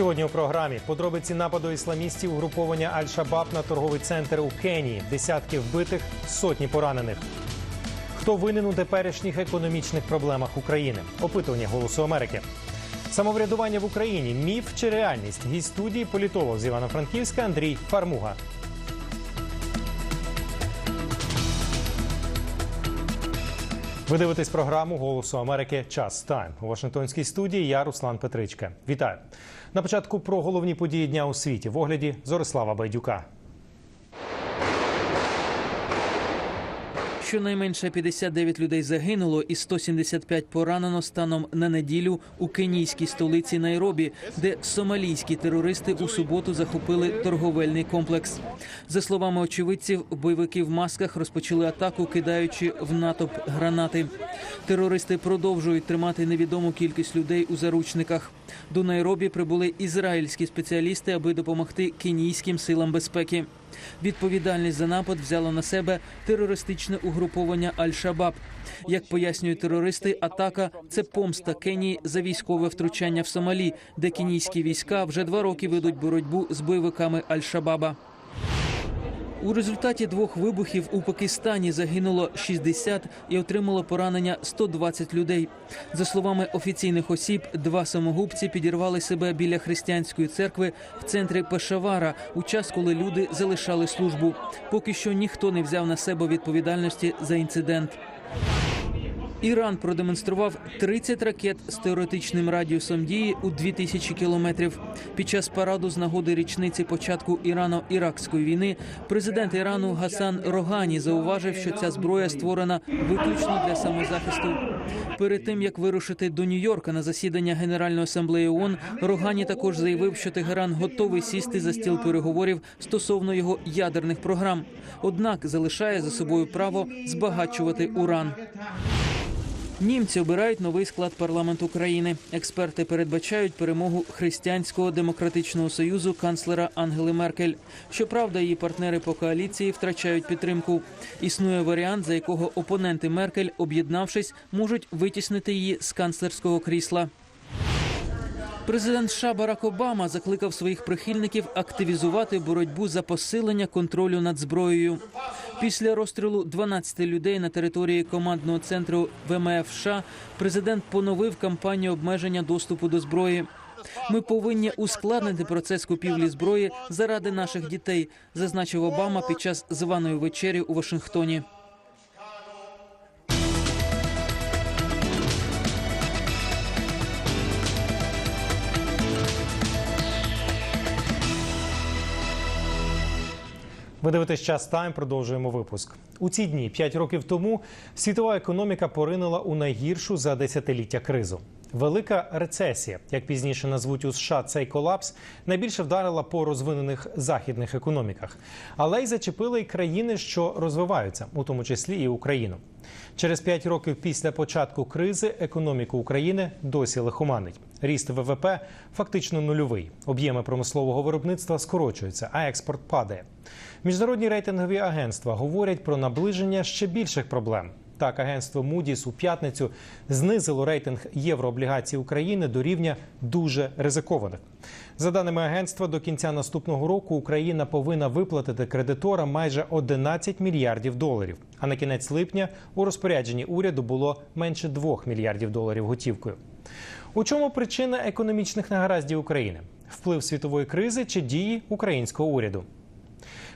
Сьогодні у програмі подробиці нападу ісламістів угруповання Аль-Шабаб на торговий центр у Кенії. Десятки вбитих, сотні поранених. Хто винен у теперішніх економічних проблемах України? Опитування Голосу Америки. Самоврядування в Україні міф чи реальність? Гість студії політолог з Івано-Франківська Андрій Фармуга. Ви дивитесь програму Голосу Америки Час Тайм у Вашингтонській студії. Я Руслан Петричка. Вітаю на початку про головні події дня у світі в огляді Зорислава Байдюка. Щонайменше 59 людей загинуло і 175 поранено станом на неділю у кенійській столиці Найробі, де сомалійські терористи у суботу захопили торговельний комплекс. За словами очевидців, бойовики в масках розпочали атаку, кидаючи в натовп гранати. Терористи продовжують тримати невідому кількість людей у заручниках. До Найробі прибули ізраїльські спеціалісти, аби допомогти кенійським силам безпеки. Відповідальність за напад взяло на себе терористичне угруповання Аль-Шабаб. Як пояснюють терористи, атака це помста Кенії за військове втручання в Сомалі, де кенійські війська вже два роки ведуть боротьбу з бойовиками Аль-Шабаба. У результаті двох вибухів у Пакистані загинуло 60 і отримало поранення 120 людей. За словами офіційних осіб, два самогубці підірвали себе біля християнської церкви в центрі Пешавара у час, коли люди залишали службу. Поки що ніхто не взяв на себе відповідальності за інцидент. Іран продемонстрував 30 ракет з теоретичним радіусом дії у 2000 кілометрів. Під час параду з нагоди річниці початку Ірано-Іракської війни президент Ірану Гасан Рогані зауважив, що ця зброя створена виключно для самозахисту. Перед тим як вирушити до Нью-Йорка на засідання Генеральної асамблеї ООН, Рогані також заявив, що Тегеран готовий сісти за стіл переговорів стосовно його ядерних програм. Однак залишає за собою право збагачувати уран. Німці обирають новий склад парламенту країни. Експерти передбачають перемогу християнського демократичного союзу канцлера Ангели Меркель. Щоправда, її партнери по коаліції втрачають підтримку. Існує варіант, за якого опоненти Меркель, об'єднавшись, можуть витіснити її з канцлерського крісла. Президент США Барак Обама закликав своїх прихильників активізувати боротьбу за посилення контролю над зброєю. Після розстрілу 12 людей на території командного центру ВМФ США президент поновив кампанію обмеження доступу до зброї. Ми повинні ускладнити процес купівлі зброї заради наших дітей, зазначив Обама під час званої вечері у Вашингтоні. Ви дивитесь час тайм. Продовжуємо випуск. У ці дні, 5 років тому, світова економіка поринула у найгіршу за десятиліття кризу. Велика рецесія, як пізніше назвуть у США цей колапс, найбільше вдарила по розвинених західних економіках, але й зачепила й країни, що розвиваються, у тому числі і Україну. Через 5 років після початку кризи економіку України досі лихоманить. Ріст ВВП фактично нульовий. Об'єми промислового виробництва скорочуються, а експорт падає. Міжнародні рейтингові агентства говорять про наближення ще більших проблем. Так, агентство Moody's у п'ятницю знизило рейтинг єврооблігацій України до рівня дуже ризикованих. За даними агентства, до кінця наступного року Україна повинна виплатити кредиторам майже 11 мільярдів доларів. А на кінець липня у розпорядженні уряду було менше 2 мільярдів доларів готівкою. У чому причина економічних негараздів України? Вплив світової кризи чи дії українського уряду?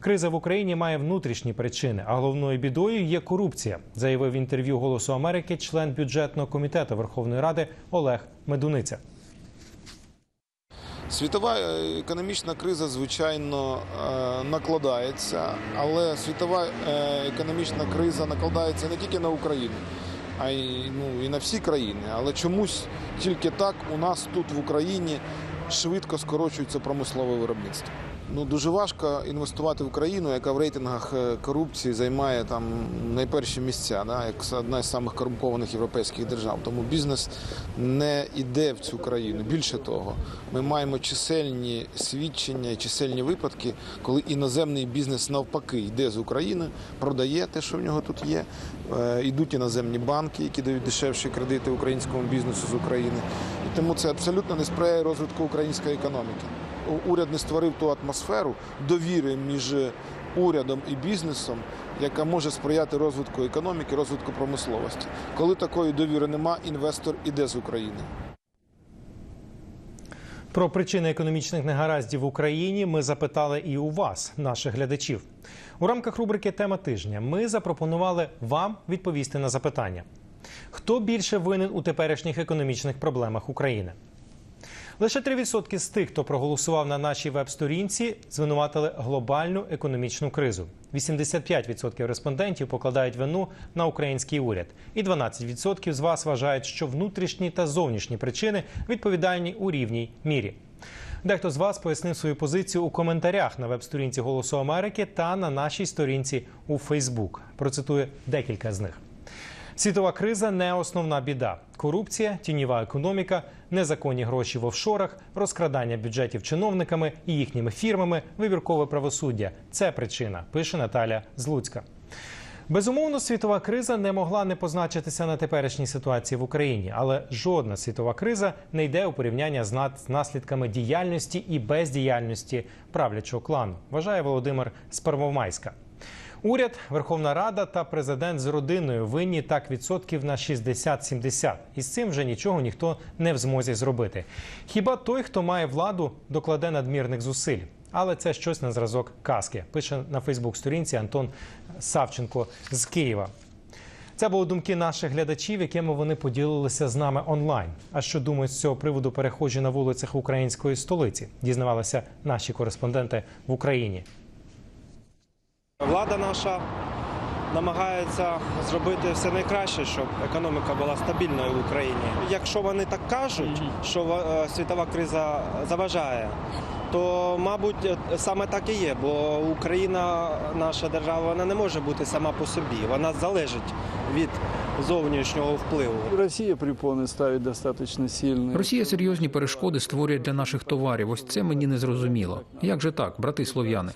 Криза в Україні має внутрішні причини, а головною бідою є корупція, заявив в інтерв'ю Голосу Америки член бюджетного комітету Верховної Ради Олег Медуниця. Світова е, економічна криза, звичайно, е, накладається, але світова е, економічна криза накладається не тільки на Україну, а й ну, і на всі країни. Але чомусь тільки так у нас тут в Україні швидко скорочується промислове виробництво. Ну дуже важко інвестувати в країну, яка в рейтингах е, корупції займає там найперші місця, да, як одна з самих корумпованих європейських держав. Тому бізнес не йде в цю країну. Більше того, ми маємо чисельні свідчення, чисельні випадки, коли іноземний бізнес навпаки йде з України, продає те, що в нього тут є. Е, Йдуть іноземні банки, які дають дешевші кредити українському бізнесу з України. І тому це абсолютно не сприяє розвитку української економіки. Уряд не створив ту атмосферу довіри між урядом і бізнесом, яка може сприяти розвитку економіки, розвитку промисловості. Коли такої довіри нема, інвестор іде з України. Про причини економічних негараздів в Україні ми запитали і у вас, наших глядачів. У рамках рубрики Тема тижня ми запропонували вам відповісти на запитання: хто більше винен у теперішніх економічних проблемах України? Лише 3% з тих, хто проголосував на нашій веб-сторінці, звинуватили глобальну економічну кризу. 85% респондентів покладають вину на український уряд, і 12% з вас вважають, що внутрішні та зовнішні причини відповідальні у рівній мірі. Дехто з вас пояснив свою позицію у коментарях на веб-сторінці Голосу Америки та на нашій сторінці у Фейсбук. Процитую декілька з них. Світова криза не основна біда. Корупція, тіньова економіка, незаконні гроші в офшорах, розкрадання бюджетів чиновниками і їхніми фірмами, вибіркове правосуддя це причина, пише Наталя Злуцька. Безумовно, світова криза не могла не позначитися на теперішній ситуації в Україні, але жодна світова криза не йде у порівняння з наслідками діяльності і бездіяльності правлячого клану, вважає Володимир Спервомайська. Уряд, Верховна Рада та президент з родиною винні так відсотків на 60-70. І з цим вже нічого ніхто не в змозі зробити. Хіба той, хто має владу, докладе надмірних зусиль. Але це щось на зразок казки. Пише на Фейсбук-сторінці Антон Савченко з Києва. Це були думки наших глядачів, якими вони поділилися з нами онлайн. А що думають з цього приводу перехожі на вулицях української столиці? Дізнавалися наші кореспонденти в Україні. Влада наша намагається зробити все найкраще, щоб економіка була стабільною в Україні. Якщо вони так кажуть, що е, світова криза заважає, то мабуть саме так і є, бо Україна, наша держава, вона не може бути сама по собі. Вона залежить від зовнішнього впливу. Россия препоны ставит достаточно сильные. Росія серйозні перешкоди створює для наших товарів. Ось це мені не зрозуміло. Як же так, брати слов'яни?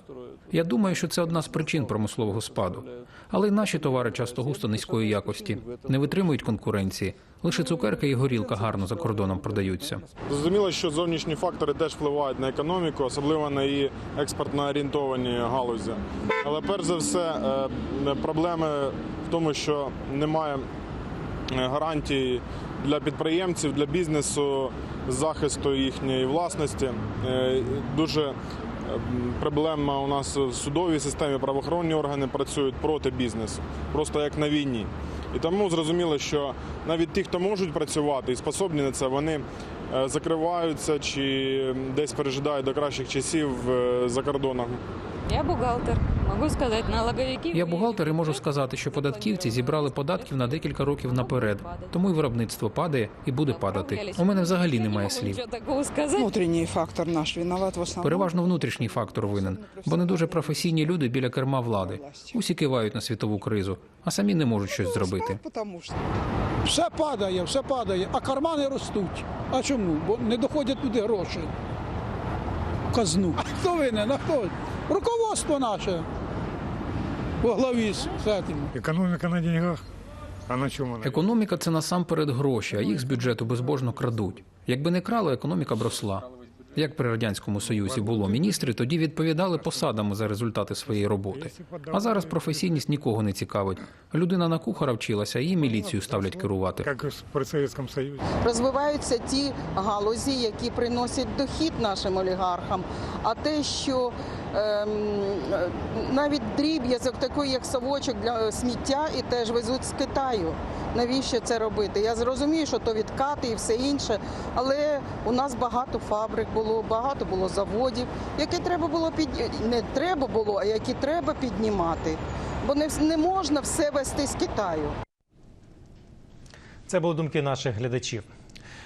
Я думаю, що це одна з причин промислового спаду. Але й наші товари часто густо низької якості, не витримують конкуренції. Лише цукерка і горілка гарно за кордоном продаються. Зрозуміло, що зовнішні фактори теж впливають на економіку, особливо на її експортно орієнтовані галузі. Але перш за все, е, проблеми в тому, що немає е, гарантій для підприємців, для бізнесу захисту їхньої власності. Е, Дуже проблема у нас в судовій системі, правоохоронні органи працюють проти бізнесу, просто як на війні. І тому зрозуміло, що навіть ті, хто можуть працювати і способні на це, вони е, закриваються чи десь пережидають до кращих часів е, за кордоном. Я бухгалтер. Могу сказать, налоговики... Я бухгалтер і можу сказати, що податківці зібрали податків на декілька років наперед. Тому і виробництво падає і буде падати. У мене взагалі немає слів. Такого фактор наш виноват в основном. Переважно внутрішній фактор винен, бо не дуже професійні люди біля керма влади. Усі кивають на світову кризу, а самі не можуть щось зробити. Все падає, все падає, а кармани ростуть. А чому? Бо не доходять туди гроші. Казну. А хто винен? А хто? Руководство наше. Во главі з цим. Економіка на деньгах. А на чому? Економіка це насамперед гроші, а їх з бюджету безбожно крадуть. Якби не крали, економіка б росла. Як при радянському союзі було міністри, тоді відповідали посадами за результати своєї роботи. А зараз професійність нікого не цікавить. Людина на кухара вчилася, і міліцію ставлять керувати. Як при Совєтському Союзі. розвиваються ті галузі, які приносять дохід нашим олігархам. А те, що навіть дріб'язок, такий як совочок для сміття, і теж везуть з Китаю. Навіщо це робити? Я зрозумію, що то відкати і все інше, але у нас багато фабрик було, багато було заводів, які треба було під не треба було, а які треба піднімати. Бо не, не можна все вести з Китаю. Це були думки наших глядачів.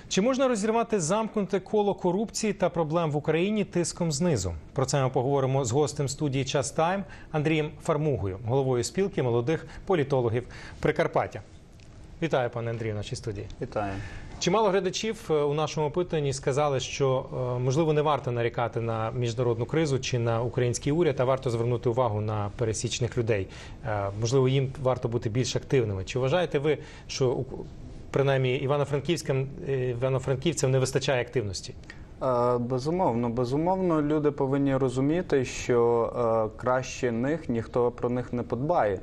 Чи можна розірвати замкнуте коло корупції та проблем в Україні тиском знизу? Про це ми поговоримо з гостем студії Час Тайм Андрієм Фармугою, головою спілки молодих політологів Прикарпаття. Вітаю, пане Андрію, в нашій студії. Вітаю. Чимало глядачів е, у нашому опитанні сказали, що е, можливо не варто нарікати на міжнародну кризу чи на український уряд, а варто звернути увагу на пересічних людей. Е, Можливо, їм варто бути більш активними. Чи вважаєте ви, що принаймні івано-франківським е, івано-франківцям не вистачає активності? Е, Безумовно, безумовно, люди повинні розуміти, що е, краще них ніхто про них не подбає.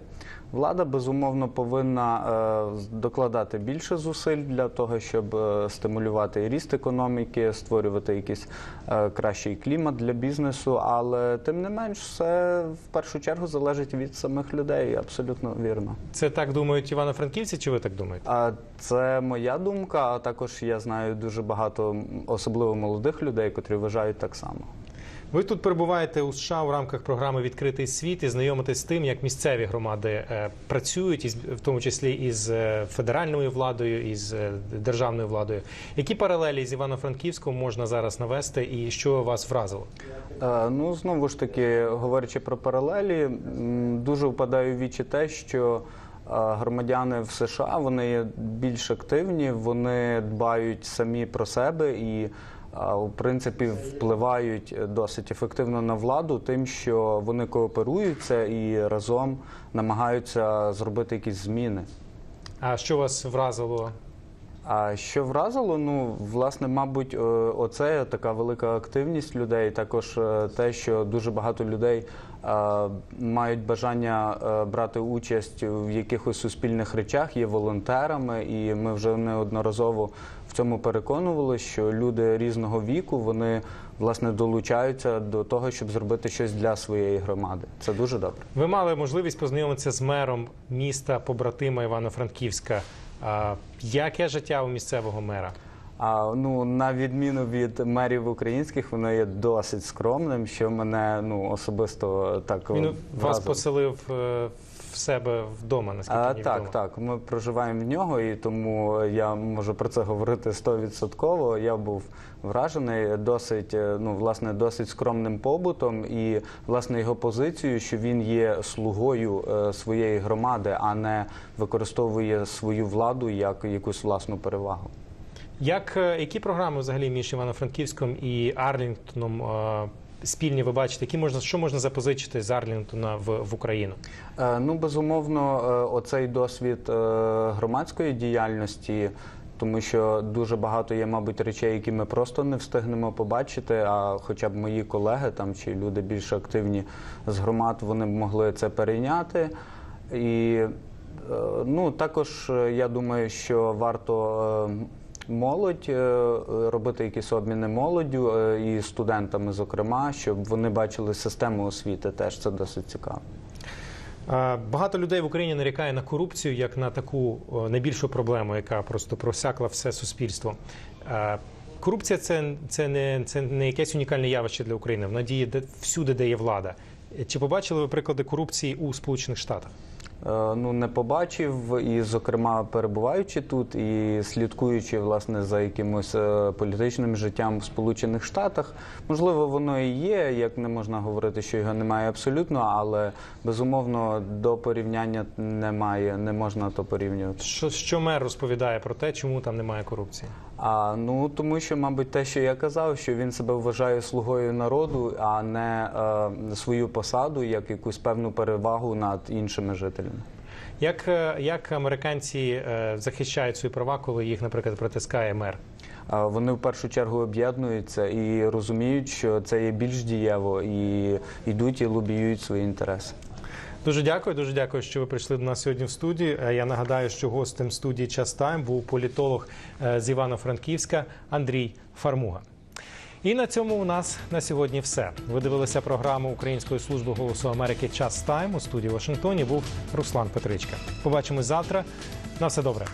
Влада безумовно повинна е, докладати більше зусиль для того, щоб е, стимулювати і ріст економіки, створювати якийсь е, кращий клімат для бізнесу. Але тим не менш, все в першу чергу залежить від самих людей. Абсолютно вірно. Це так думають івано-франківці, чи ви так думаєте? А це моя думка. А також я знаю дуже багато, особливо молодих людей, котрі вважають так само. Ви тут перебуваєте у США у рамках програми Відкритий світ і знайомитесь з тим, як місцеві громади е, працюють, із- в тому числі із е, федеральною владою, із е, державною владою. Які паралелі з Івано-Франківськом можна зараз навести, і що вас вразило? Ну знову ж таки, говорячи про паралелі, дуже впадає в вічі те, що громадяни в США вони більш активні, вони дбають самі про себе і. Е, В принципі, впливають досить ефективно на владу, тим, що вони кооперуються і разом намагаються зробити якісь зміни. А що вас вразило? А що вразило? Ну, власне, мабуть, е, оце така велика активність людей. Також е, те, що дуже багато людей е, мають бажання е, брати участь в якихось суспільних речах, є волонтерами, і ми вже неодноразово в цьому переконували, що люди різного віку вони власне долучаються до того, щоб зробити щось для своєї громади. Це дуже добре. Ви мали можливість познайомитися з мером міста побратима Івано-Франківська. Яке життя у місцевого мера? А ну на відміну від мерів українських, воно є досить скромним, що мене ну особисто так Він вас вразило. поселив е, в себе вдома, наскільки А, мені так, відомо. так. Ми проживаємо в нього, і тому я можу про це говорити стовідсотково. Я був вражений досить, е, ну власне, досить скромним побутом і власне його позицією, що він є слугою е, своєї громади, а не використовує свою владу як якусь власну перевагу. Як е, які програми взагалі між Івано-Франківськом і Арлінгтоном е, спільні ви бачите? Які можна що можна запозичити з Арлінгтона в, в Україну? Е, Ну, безумовно, оцей досвід громадської діяльності, тому що дуже багато є, мабуть, речей, які ми просто не встигнемо побачити. А хоча б мої колеги там чи люди більш активні з громад, вони б могли це перейняти. І ну, також я думаю, що варто. Молодь е, робити якісь обміни молоддю е, і студентами, зокрема, щоб вони бачили систему освіти. Теж це досить цікаво. Е, Багато людей в Україні нарікає на корупцію як на таку найбільшу проблему, яка просто просякла все суспільство. Корупція це, це, не, це не якесь унікальне явище для України. Вона діє всюди, де є влада. Чи побачили ви приклади корупції у Сполучених Штатах? Е, Ну, не побачив, і, зокрема, перебуваючи тут і слідкуючи власне за якимось е, політичним життям в Сполучених Штатах, можливо, воно і є, як не можна говорити, що його немає абсолютно, але безумовно до порівняння немає, не можна то порівнювати. Що, що мер розповідає про те, чому там немає корупції? А ну тому, що, мабуть, те, що я казав, що він себе вважає слугою народу, а не е, свою посаду як якусь певну перевагу над іншими жителями. Як, е, як американці е, захищають свої права, коли їх, наприклад, притискає мер? Вони в першу чергу об'єднуються і розуміють, що це є більш дієво, і йдуть і лобіюють свої інтереси. Дуже дякую, дуже дякую, що ви прийшли до нас сьогодні в студію. Е, Я нагадаю, що гостем студії Час Тайм був політолог е, з Івано-Франківська Андрій Фармуга. І на цьому у нас на сьогодні все. Ви дивилися програму Української служби голосу Америки Час Тайм у студії в Вашингтоні. Був Руслан Петричка. Побачимось завтра. На все добре.